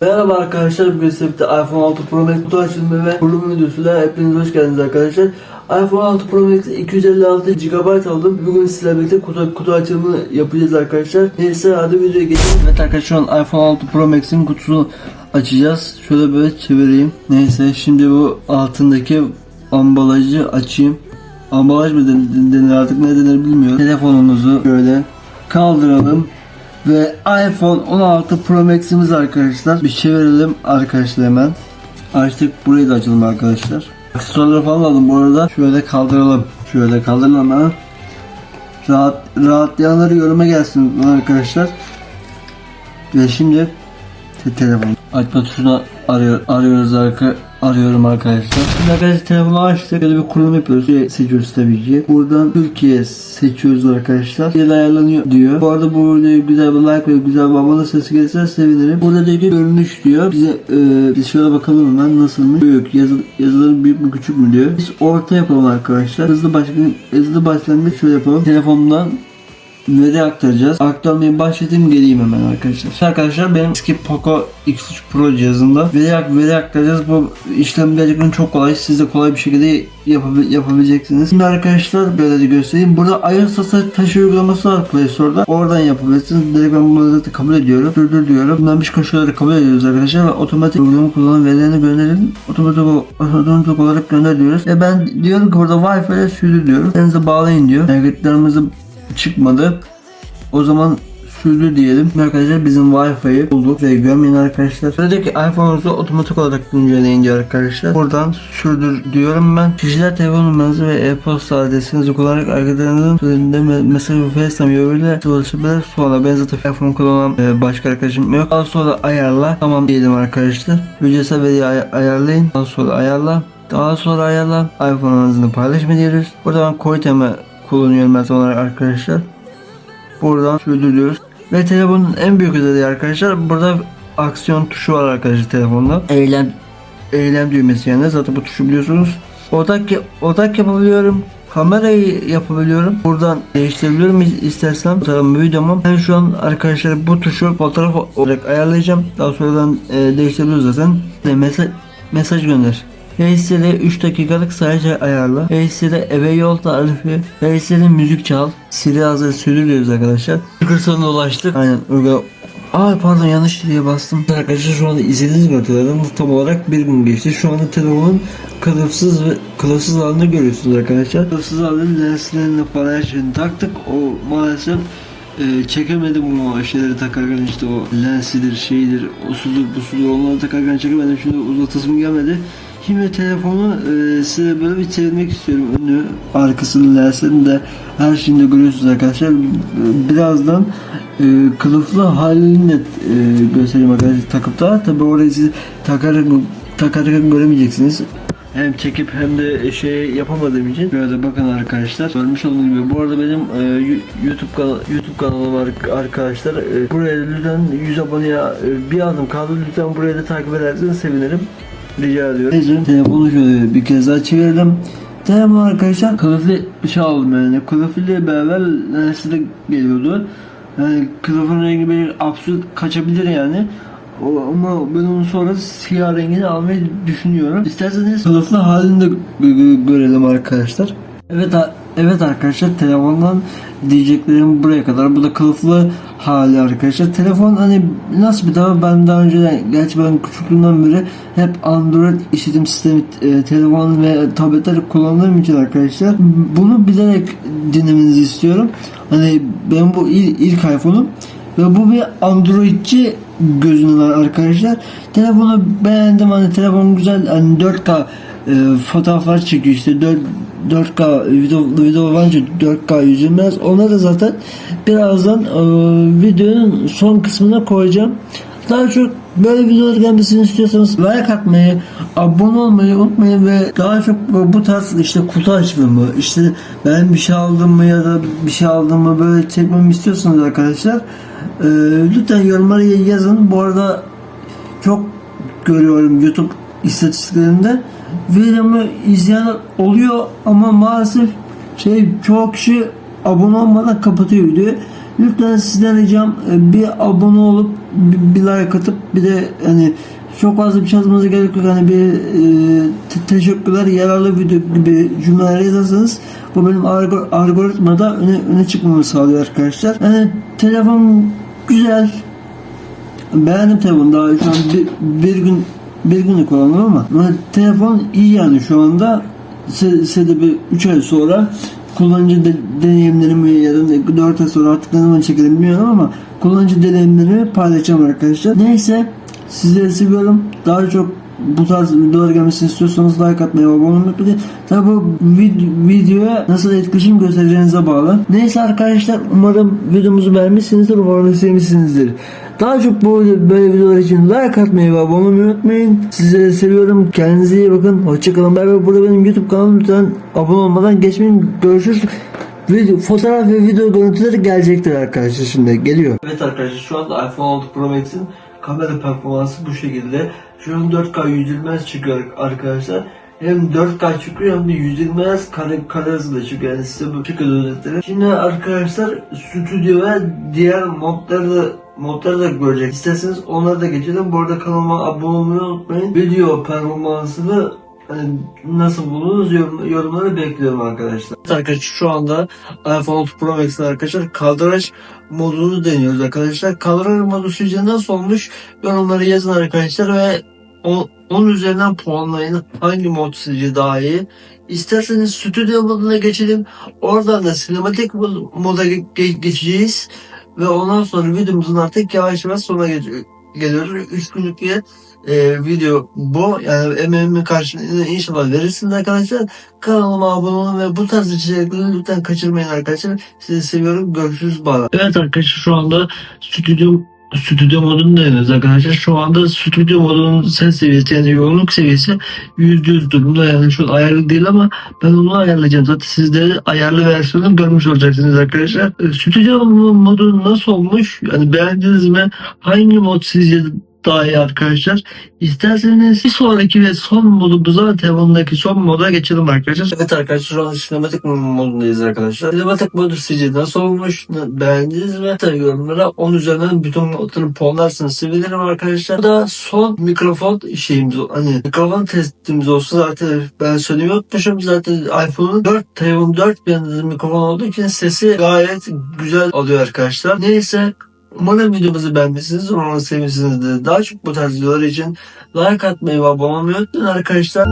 Merhaba arkadaşlar bugün size iPhone 6 Pro Max kutu ve kurulum videosuyla hepiniz hoş geldiniz arkadaşlar. iPhone 6 Pro Max 256 GB aldım. Bugün sizlerle birlikte kutu, kutu açılımı yapacağız arkadaşlar. Neyse hadi videoya geçelim. Evet arkadaşlar şu an iPhone 6 Pro Max'in kutusunu açacağız. Şöyle böyle çevireyim. Neyse şimdi bu altındaki ambalajı açayım. Ambalaj mı den- denir artık ne denir bilmiyorum. Telefonumuzu böyle kaldıralım. Ve iPhone 16 Pro Max'imiz arkadaşlar. Bir çevirelim arkadaşlar hemen. Açtık burayı da açalım arkadaşlar. Aksesuarları falan aldım bu arada. Şöyle kaldıralım. Şöyle kaldıralım ha. Rahat, rahatlayanları yoruma gelsin arkadaşlar. Ve şimdi te- telefon açma tuşuna arıyor, arıyoruz arka, arıyorum arkadaşlar. Şimdi arkadaşlar telefonu açtık. Böyle bir kurulum yapıyoruz. Türkiye seçiyoruz tabii ki. Buradan Türkiye seçiyoruz arkadaşlar. Yıl ayarlanıyor diyor. Bu arada bu videoya güzel bir like ve güzel bir abone sesi gelirse sevinirim. Burada diyor ki görünüş diyor. Bize e, biz şöyle bakalım hemen nasılmış. Büyük yazı, yazıları büyük mü küçük mü diyor. Biz orta yapalım arkadaşlar. Hızlı başlangıç, hızlı başlangıç şöyle yapalım. Telefondan veri aktaracağız. Aktarmayı başlatayım geleyim hemen arkadaşlar. Arkadaşlar benim eski Poco X3 Pro cihazında ak- veri aktaracağız. Bu işlem gerçekten çok kolay. Siz de kolay bir şekilde yapabil- yapabileceksiniz. Şimdi arkadaşlar böyle de göstereyim. Burada iOS ta- taşı uygulaması var Play Store'da. Oradan yapabilirsiniz. Direkt ben bunları zaten kabul ediyorum. Sürdür diyorum. Bundan bir koşulları kabul ediyoruz arkadaşlar. Ve otomatik uygulama kullanan verilerini gönderin. Otomatik, otomatik olarak gönder diyoruz. Ve ben diyorum ki burada Wi-Fi ile sürdür diyorum. Elinize bağlayın diyor. Kayıtlarımızı çıkmadı. O zaman sürdü diyelim. Arkadaşlar bizim Wi-Fi'yi bulduk ve görmeyin arkadaşlar. Buradaki iPhone'unuzu otomatik olarak güncelleyin diyor arkadaşlar. Buradan sürdür diyorum ben. Kişiler telefon numaranızı ve e-posta adresinizi kullanarak arkadaşlarınızın üzerinde me- mesaj ve FaceTime yoluyla ulaşabilir. Sonra ben zaten iPhone kullanan e, başka arkadaşım yok. Daha sonra ayarla. Tamam diyelim arkadaşlar. Ücretsiz veriyi ay- ayarlayın. Daha sonra ayarla. Daha sonra ayarla. iPhone'unuzunu paylaşma diyoruz. Burada ben Koytem'e kullanıyorum ben olarak arkadaşlar. Buradan sürdürüyoruz. Ve telefonun en büyük özelliği arkadaşlar burada aksiyon tuşu var arkadaşlar telefonda. Eylem eylem düğmesi yani zaten bu tuşu biliyorsunuz. Odak odak yapabiliyorum. Kamerayı yapabiliyorum. Buradan değiştirebiliyorum is- istersem. Fotoğrafımı videomu. Ben şu an arkadaşlar bu tuşu fotoğraf olarak ayarlayacağım. Daha sonradan e, değiştirebiliyoruz zaten. Mesaj mesaj gönder. Face'de 3 dakikalık sadece ayarla. Face'de eve yol tarifi. Face'de müzik çal. Siri hazır sürüyoruz arkadaşlar. Kırsalına ulaştık. Aynen uygula. Aa pardon yanlış diye bastım. Arkadaşlar şu anda izlediğiniz görüntülerden tam olarak bir gün geçti. Şu anda telefonun kılıfsız ve kılıfsız halini görüyorsunuz arkadaşlar. Kılıfsız halini lenslerini falan her şeyini taktık. O maalesef e, çekemedim bu şeyleri takarken işte o lensidir şeydir o sudur bu sudur onları takarken çekemedim şimdi uzatasım gelmedi. Şimdi telefonu e, size böyle bir çevirmek istiyorum. Önü, arkasını, lenslerini de her şeyini de görüyorsunuz arkadaşlar. Birazdan e, kılıflı halini de e, göstereyim arkadaşlar takıp da. Tabi orayı siz takarak, takarak göremeyeceksiniz. Hem çekip hem de şey yapamadığım için böyle bakın arkadaşlar görmüş olduğunuz gibi bu arada benim e, YouTube kanal YouTube kanalım var arkadaşlar E, buraya lütfen 100 aboneye e, bir adım kaldı lütfen buraya da takip ederseniz sevinirim rica ediyorum. Neyse telefonu şöyle bir kez daha çevirdim. Telefon arkadaşlar kılıflı bir şey aldım yani kılıflı ile beraber lensi de geliyordu. Yani kılıfın rengi bir absürt kaçabilir yani. O, ama ben onu sonra siyah rengini almayı düşünüyorum. İsterseniz kılıflı halini de gö- gö- görelim arkadaşlar. Evet evet arkadaşlar telefondan diyeceklerim buraya kadar. Bu da kılıflı hali arkadaşlar. Telefon hani nasıl bir daha ben daha önceden gerçi ben küçüklüğümden beri hep Android işletim sistemi e, telefon ve tabletleri kullandığım için arkadaşlar bunu bilerek dinlemenizi istiyorum. Hani ben bu ilk, ilk iPhone'um ve bu bir Androidçi gözünden arkadaşlar. Telefonu beğendim hani telefon güzel hani 4K e, fotoğraflar çekiyor işte 4 4K video video bence 4K yüzülmez. Ona da zaten birazdan e, videonun son kısmına koyacağım. Daha çok böyle videolar gelmesini istiyorsanız like atmayı, abone olmayı unutmayın ve daha çok bu tarz işte kutu açılımı, işte ben bir şey aldım mı ya da bir şey aldım mı böyle çekmemi istiyorsanız arkadaşlar e, lütfen yorumlara yazın. Bu arada çok görüyorum YouTube istatistiklerinde videomu izleyen oluyor ama maalesef şey çoğu kişi abone olmadan kapatıyor videoyu. Lütfen sizden ricam e, bir abone olup bir, bir like atıp bir de hani çok fazla bir şey yazmanıza gerek yok. Hani bir e, te- teşekkürler, yararlı video gibi cümleler yazarsanız bu benim algor- algoritmada öne, öne çıkmamı sağlıyor arkadaşlar. Yani telefon güzel. Beğendim telefonu daha şu an bir, bir gün bir günlük kullandım ama ama telefon iyi yani şu anda size, size de bir 3 ay sonra kullanıcı de, deneyimlerimi ya da 4 ay sonra artık ne zaman çekelim bilmiyorum ama kullanıcı deneyimlerimi paylaşacağım arkadaşlar. Neyse sizleri seviyorum. Daha çok bu tarz videolar gelmesini istiyorsanız like atmayı abone olmayı unutmayın. Tabi bu vid- videoya nasıl etkileşim göstereceğinize bağlı. Neyse arkadaşlar umarım videomuzu beğenmişsinizdir. Umarım sevmişsinizdir. Daha çok bu böyle videolar için like atmayı ve abone olmayı unutmayın. Sizleri seviyorum. Kendinize iyi bakın. Hoşçakalın. Bay bay. Burada benim YouTube kanalım. Lütfen abone olmadan geçmeyin. Görüşürüz. Video, fotoğraf ve video görüntüleri gelecektir arkadaşlar şimdi geliyor. Evet arkadaşlar şu anda iPhone 6 Pro Max'in kamera performansı bu şekilde. Şu an 4K 120 Hz çıkıyor arkadaşlar. Hem 4K çıkıyor hem de 120 Hz kare, kare hızıyla çıkıyor. Yani size bu çıkıyor özetleri. Şimdi arkadaşlar stüdyo ve diğer modları da modları da görecek. İsterseniz onları da geçelim. Bu arada kanalıma abone olmayı unutmayın. Video performansını hani nasıl buldunuz yorum, yorumları bekliyorum arkadaşlar. Arkadaşlar şu anda iPhone 6 Pro Max'in arkadaşlar kadraj modunu deniyoruz arkadaşlar. Kadraj modu sizce nasıl olmuş? Yorumları yazın arkadaşlar ve o, onun üzerinden puanlayın. Hangi mod sizce daha iyi? İsterseniz stüdyo moduna geçelim. Oradan da sinematik mod- moda ge- ge- geçeceğiz. Ve ondan sonra videomuzun artık yavaş yavaş sonuna ge- geliyoruz. 3 günlük bir e, video bu. Yani emeğimin karşılığını inşallah verirsiniz arkadaşlar. Kanalıma abone olun ve bu tarz içerikleri lütfen kaçırmayın arkadaşlar. Sizi seviyorum. Görüşürüz. Bye. Evet arkadaşlar şu anda stüdyo stüdyo modunu deniyoruz arkadaşlar. Şu anda stüdyo modunun ses seviyesi yani yoğunluk seviyesi %100 durumda yani şu ayarlı değil ama ben onu ayarlayacağım. Zaten siz de ayarlı versiyonunu görmüş olacaksınız arkadaşlar. E, Stüdyo modu nasıl olmuş? Yani beğendiniz mi? Hangi mod sizce daha iyi arkadaşlar? İsterseniz bir sonraki ve son modumuza telefondaki son moda geçelim arkadaşlar. Evet arkadaşlar şu an sinematik modundayız arkadaşlar. Sinematik modu sizce nasıl olmuş? Beğendiniz mi? Tabii yorumlara 10 üzerinden bütün modları puanlarsınız. Sevinirim arkadaşlar. Bu da son mikrofon şeyimiz hani mikrofon testimiz olsun zaten ben söylemeyi unutmuşum. Zaten iPhone'un 4 telefon 4 yıldızlı mikrofon olduğu için sesi gayet güzel alıyor arkadaşlar. Neyse Umarım videomuzu beğenmişsiniz. Umarım sevmişsinizdir. Daha çok bu tarz videolar için like atmayı ve abone olmayı unutmayın arkadaşlar.